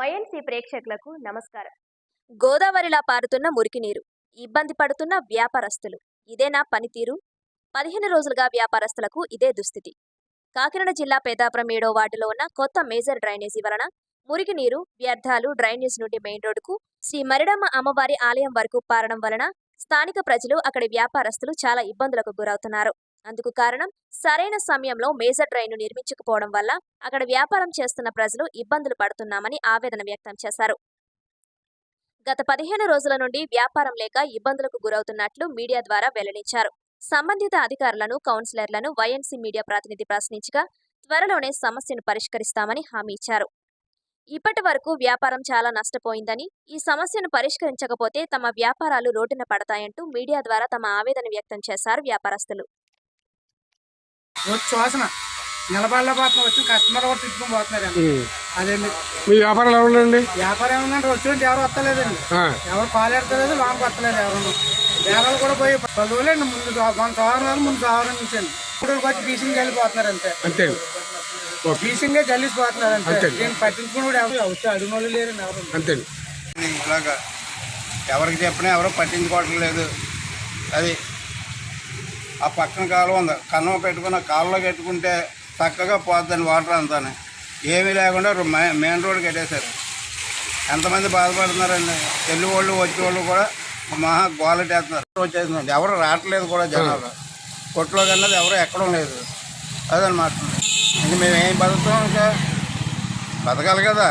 YNC ప్రేక్షకులకు నమస్కారం. గోదావరిలా పారుతున్న మురికి నీరు ఇబ్బంది పడుతున్న వ్యాపారస్తులు ఇదేనా పనితీరు. పదిహేను రోజులుగా వ్యాపారస్తులకు ఇదే దుస్థితి. కాకినాడ జిల్లా పేదాపురం ఏడో వార్డులో ఉన్న కొత్త మేజర్ డ్రైనేజీ వలన మురికి నీరు వ్యర్థాలు డ్రైనేజ్ నుండి మెయిన్ రోడ్డుకు శ్రీ మరిడమ్మ అమ్మవారి ఆలయం వరకు పారడం వలన స్థానిక ప్రజలు అక్కడి వ్యాపారస్తులు చాలా ఇబ్బందులకు గురవుతున్నారు. అందుకు కారణం సరైన సమయంలో మేజర్ ట్రైన్ను నిర్మించకపోవడం వల్ల అక్కడ వ్యాపారం చేస్తున్న ప్రజలు ఇబ్బందులు పడుతున్నామని ఆవేదన వ్యక్తం చేశారు. గత పదిహేను రోజుల నుండి వ్యాపారం లేక ఇబ్బందులకు గురవుతున్నట్లు మీడియా ద్వారా వెల్లడించారు. సంబంధిత అధికారులను కౌన్సిలర్లను వైఎన్సీ మీడియా ప్రతినిధి ప్రశ్నించగా త్వరలోనే సమస్యను పరిష్కరిస్తామని హామీ ఇచ్చారు. ఇప్పటి వరకు వ్యాపారం చాలా నష్టపోయిందని ఈ సమస్యను పరిష్కరించకపోతే తమ వ్యాపారాలు రోడ్డున పడతాయంటూ మీడియా ద్వారా తమ ఆవేదన వ్యక్తం చేశారు వ్యాపారస్తులు. వచ్చి చూసిన నిలబడలేకపోతున్నా వచ్చి కస్టమర్ కూడా తిప్పుకొని పోతున్నారు అదేండి మీ వ్యాపారాలు ఉండండి వ్యాపారం ఏముందంటే వచ్చినట్టు ఎవరు వస్తలేదండి. ఎవరు పాలేడతలేదు లోపలికి వస్తలేదు ఎవరు. బేరాలు కూడా పోయి పది రోజులండి ముందు మన సోదరం ముందు సోదరం నుంచండి ఇప్పుడు వచ్చి బీసింగ్ వెళ్ళిపోతున్నారు అంతే. అంతే. బీసింగే చల్లిసిపోతున్నారు అంతే. అంతే. దీన్ని పట్టించుకుని కూడా ఎవరు వచ్చి అడుగు వాళ్ళు లేరండి ఎవరు. అంతే. ఇలాగా ఎవరికి చెప్పినా ఎవరో పట్టించుకోవటం లేదు అది ఆ పక్కన కాలువ ఉంది. కన్నం పెట్టుకుని ఆ కాలువలో కట్టుకుంటే చక్కగా పోద్దని వాటర్ అంతానే. ఏమీ లేకుండా మెయిన్ రోడ్ కట్టేశారు. ఎంతమంది బాధపడుతున్నారండి? చెల్లి వాళ్ళు వచ్చే వాళ్ళు కూడా మహా గోలటేస్తున్నారు వచ్చేసిందండి ఎవరు రావట్లేదు కూడా జనాలు. కొట్లో కన్నది ఎవరు ఎక్కడం లేదు. అదనమాట ఇంక మేము ఏం బతుకుతాం ఇంకా? బతకాలి కదా.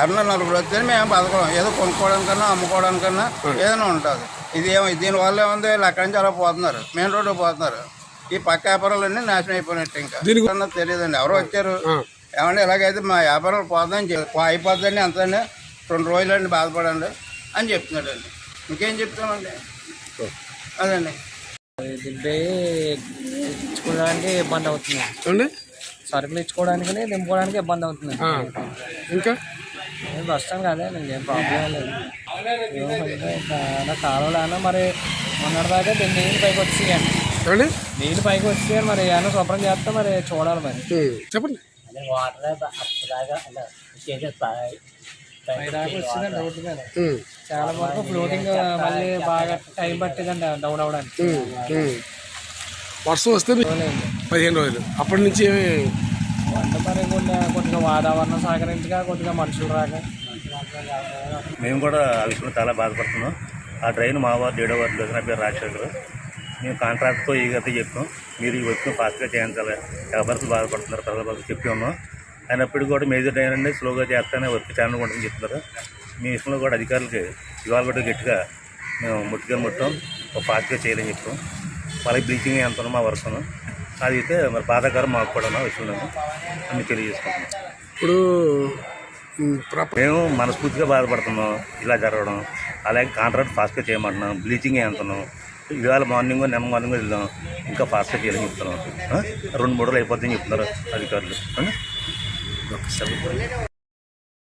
ఎవరన్నా నలుగురు వస్తే మేము బతకం ఏదో కొనుక్కోవడానికన్నా అమ్ముకోవడానికన్నా ఏదైనా ఉంటుంది. ఇది ఏమో దీనివల్ల ఏముంది వీళ్ళు అక్కడి నుంచి అలా పోతున్నారు. మెయిన్ రోడ్డు పోతున్నారు. ఈ పక్క వ్యాపారాలన్నీ నాశనం అయిపోయినట్టు ఇంకా. దీనికి- అన్నది తెలియదండి. ఎవరో వచ్చారు. ఏమంటే ఇలాగైతే మా వ్యాపారాలు పోతుందని చెప్పి అయిపోద్దండి అంతండి రెండు రోజులండి బాధపడండి అని చెప్తున్నాడండి. ఇంకేం చెప్తామండి? అదండి. దింపే ఇచ్చుకోవడానికి ఇబ్బంది అవుతుంది. సరుకులు ఇచ్చుకోవడానికి దింపుకోవడానికి ఇబ్బంది అవుతుంది. ఇంకా? నేను బస్ స్టాండ్ అదే ఇంకేం ప్రాబ్లం లేదు. ఏమో కాలంలో మరి మొన్నటిదాకా దీన్ని నీళ్ళు పైకి వచ్చేయండి ఏమండి? నీళ్ళు పైకి వచ్చేయాలి మరి ఏమైనా శుభ్రం చేస్తే మరి చూడాలి మరి. చెప్పండి. పైదాకా వచ్చిందండి రోడ్డు మీద. ఉం. చాలా వరకు ఫ్లోటింగ్ మళ్ళీ బాగా టైం పట్టిందండి డౌన్. ఉం. వర్షం వస్తే పదిహేను రోజులు. అప్పటి నుంచి ఏమి అంటే మరి కొన్ని కొద్దిగా వాతావరణం సహకరించగా కొద్దిగా మనుషులు రాక. మేము కూడా ఆ విషయంలో చాలా బాధపడుతున్నాం. ఆ ట్రైన్ మా వారు ఏడో వారు దగ్గర నా పేరు రాజశేఖర్ మేము కాంట్రాక్ట్తో ఈ గత చెప్పాం మీరు ఈ వర్క్ ఫాస్ట్గా చేయించాలి. ఎవరికి బాధపడుతున్నారు? ప్రజల బాధ చెప్పి ఉన్నాం. అయినప్పటికీ కూడా మేజర్ ట్రైన్ అనేది స్లోగా చేస్తానే వర్క్ చాలా ఉంటుందని చెప్తున్నారు. మీ విషయంలో కూడా అధికారులకి ఇవాళ కూడా గట్టిగా మేము ముట్టుకొని ముట్టాం. ఫాస్ట్గా చేయాలని చెప్పాం వాళ్ళకి బ్లీచింగ్ ఎంత మా వర్క్ను. అది అయితే మరి బాధాకరం మాకు కూడా విషయంలో అన్ని తెలియజేసుకుంటున్నాం ఇప్పుడు మేము మనస్ఫూర్తిగా బాధపడుతున్నాం ఇలా జరగడం అలాగే కాంట్రాక్ట్ ఫాస్ట్గా చేయమంటున్నాం బ్లీచింగ్ అంటున్నాం ఇవాళ మార్నింగ్ నిన్న మార్నింగ్ వెళ్దాం ఇంకా ఫాస్ట్గా చేయాలని చెప్తున్నాం? రెండు మూడు రోజులు అయిపోతుందని చెప్తున్నారు అధికారులు?